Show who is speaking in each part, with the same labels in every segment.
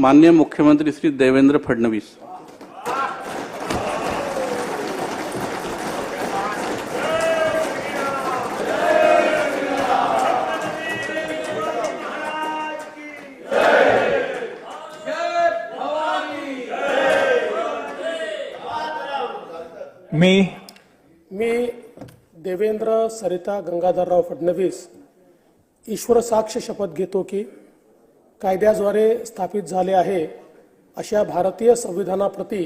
Speaker 1: मान्य मुख्यमंत्री श्री देवेंद्र फडणवीस.
Speaker 2: मी
Speaker 3: मी देवेंद्र सरिता गंगाधरराव फडणवीस ईश्वर साक्ष शपथ घेतो की कायद्याद्वारे स्थापित झाले आहे अशा भारतीय संविधानाप्रती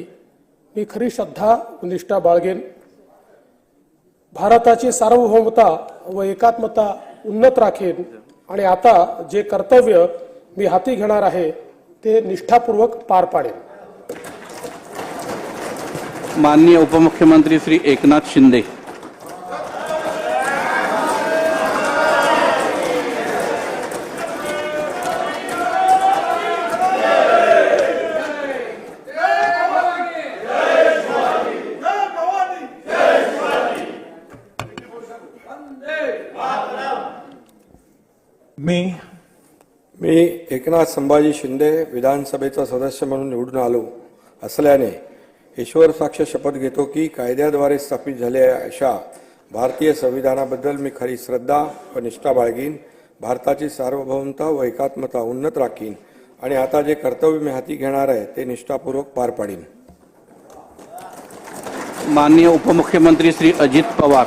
Speaker 3: मी खरी श्रद्धा व निष्ठा बाळगेन. भारताची सार्वभौमता व एकात्मता उन्नत राखेन आणि आता जे कर्तव्य मी हाती घेणार आहे ते निष्ठापूर्वक पार पाडेन.
Speaker 1: माननीय उपमुख्यमंत्री श्री एकनाथ शिंदे
Speaker 2: मी
Speaker 4: मी एकनाथ संभाजी शिंदे विधानसभेचा सदस्य म्हणून निवडून आलो असल्याने ईश्वर साक्ष शपथ घेतो की कायद्याद्वारे स्थापित झालेल्या अशा भारतीय संविधानाबद्दल मी खरी श्रद्धा व निष्ठा बाळगीन भारताची सार्वभौमता व एकात्मता उन्नत राखीन आणि आता जे कर्तव्य मी हाती घेणार आहे ते निष्ठापूर्वक पार पाडीन.
Speaker 1: माननीय उपमुख्यमंत्री श्री अजित पवार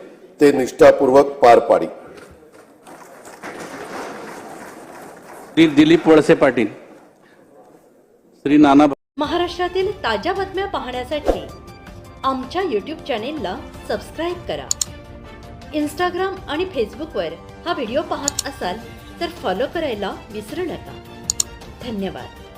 Speaker 5: ते निष्ठापूर्वक पार पाडी.
Speaker 1: श्री दिलीप वळसे पाटील श्री नाना
Speaker 6: महाराष्ट्रातील ताज्या बातम्या पाहण्यासाठी आमच्या यूट्यूब चॅनेलला सबस्क्राईब करा. इंस्टाग्राम आणि फेसबुकवर हा व्हिडिओ पाहत असाल तर फॉलो करायला विसरू नका. धन्यवाद.